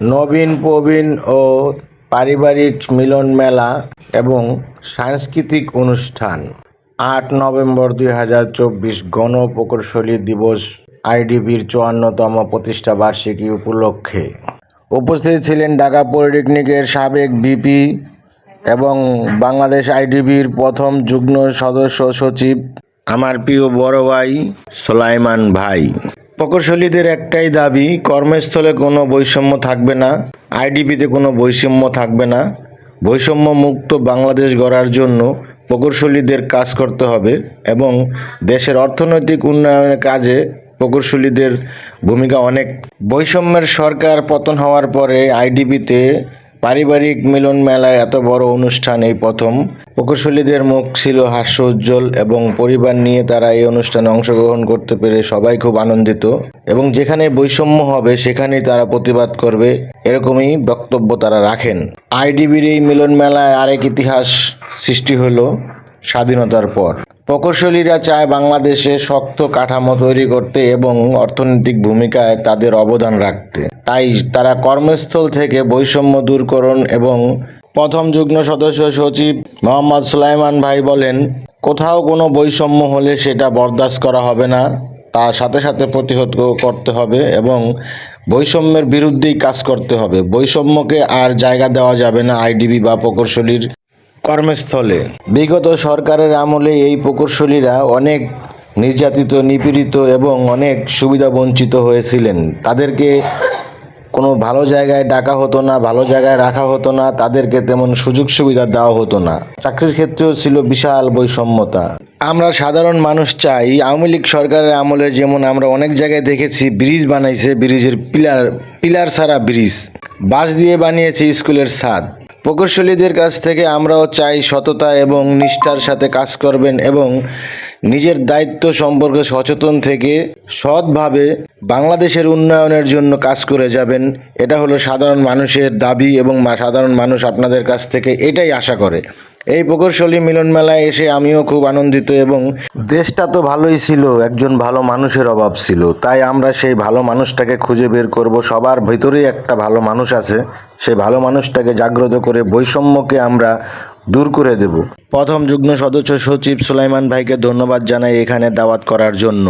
নবীন, প্রবীণ ও পারিবারিক মিলন মেলা এবং সাংস্কৃতিক অনুষ্ঠান। আট নভেম্বর দুই হাজার চব্বিশ গণ প্রকৌশলী দিবস আইডিবির চুয়ান্নতম প্রতিষ্ঠা বার্ষিকী উপলক্ষে। উপস্থিত ছিলেন ঢাকা পলিটেকনিকের সাবেক বিপি এবং বাংলাদেশ আইডিবির প্রথম যুগ্ম সদস্য সচিব আমার প্রিয় বড় ভাই সোলাইমান ভাই। প্রকৌশলীদের একটাই দাবি, কর্মস্থলে কোনো বৈষম্য থাকবে না, আইডিপিতে কোনো বৈষম্য থাকবে না। বৈষম্য মুক্ত বাংলাদেশ গড়ার জন্য প্রকৌশলীদের কাজ করতে হবে এবং দেশের অর্থনৈতিক উন্নয়নের কাজে প্রকৌশলীদের ভূমিকা অনেক। বৈষম্যের সরকার পতন হওয়ার পরে আইডিপিতে পারিবারিক মিলন মেলার এত বড় অনুষ্ঠান এই প্রথম। প্রকৌশলীদের মুখ ছিল হাস্য উজ্জ্বল এবং পরিবার নিয়ে তারা এই অনুষ্ঠানে অংশগ্রহণ করতে পেরে সবাই খুব আনন্দিত। এবং যেখানে বৈষম্য হবে, সেখানেই তারা প্রতিবাদ করবে, এরকমই বক্তব্য তারা রাখেন। আইডিবির এই মিলন মেলায় আরেক ইতিহাস সৃষ্টি হলো স্বাধীনতার পর। প্রকৌশলীরা চায় বাংলাদেশে শক্ত কাঠামো তৈরি করতে এবং অর্থনৈতিক ভূমিকায় তাদের অবদান রাখতে। তাই তারা কর্মস্থল থেকে বৈষম্য দূরকরণ এবং প্রথম যুগ্ম সদস্য সচিব মোহাম্মদ সুলাইমান ভাই বলেন, কোথাও কোনো বৈষম্য হলে সেটা বরদাস্ত করা হবে না তার সাথে সাথে প্রতিহত করতে হবে এবং বৈষম্যের বিরুদ্ধেই কাজ করতে হবে। বৈষম্যকে আর জায়গা দেওয়া যাবে না আইডিবি বা প্রকৌশলীর কর্মস্থলে। বিগত সরকারের আমলে এই প্রকৌশলীরা অনেক নির্যাতিত, নিপীড়িত এবং অনেক সুবিধা বঞ্চিত হয়েছিলেন। তাদেরকে কোনো ভালো জায়গায় ডাকা হতো না, ভালো জায়গায় রাখা হতো না, তাদেরকে তেমন সুযোগ সুবিধা দেওয়া হতো না। চাকরির ক্ষেত্রেও ছিল বিশাল বৈষম্যতা। আমরা সাধারণ মানুষ চাই, আওয়ামী লীগ সরকারের আমলে যেমন আমরা অনেক জায়গায় দেখেছি, ব্রিজ বানাইছে, ব্রিজের পিলার পিলার ছাড়া ব্রিজ। বাঁশ দিয়ে বানিয়েছে স্কুলের ছাদ। প্রকৌশলীদের কাছ থেকে আমরাও চাই সততা এবং নিষ্ঠার সাথে কাজ করবেন এবং নিজের দায়িত্ব সম্পর্কে সচেতন থেকে সৎভাবে বাংলাদেশের উন্নয়নের জন্য কাজ করে যাবেন। এটা হলো সাধারণ মানুষের দাবি এবং সাধারণ মানুষ আপনাদের কাছ থেকে এটাই আশা করে। এই প্রকৌশলী মিলন মেলায় এসে আমিও খুব আনন্দিত এবং দেশটা তো ভালোই ছিল একজন ভালো মানুষের অভাব ছিল। তাই আমরা সেই ভালো মানুষটাকে খুঁজে বের করব। সবার ভিতরেই একটা ভালো মানুষ আছে। সেই ভালো মানুষটাকে জাগ্রত করে বৈষম্যকে আমরা দূর করে দেব। প্রথম যুগ্ম সদস্য সচিব সুলাইমান ভাইকে ধন্যবাদ জানাই এখানে দাওয়াত করার জন্য।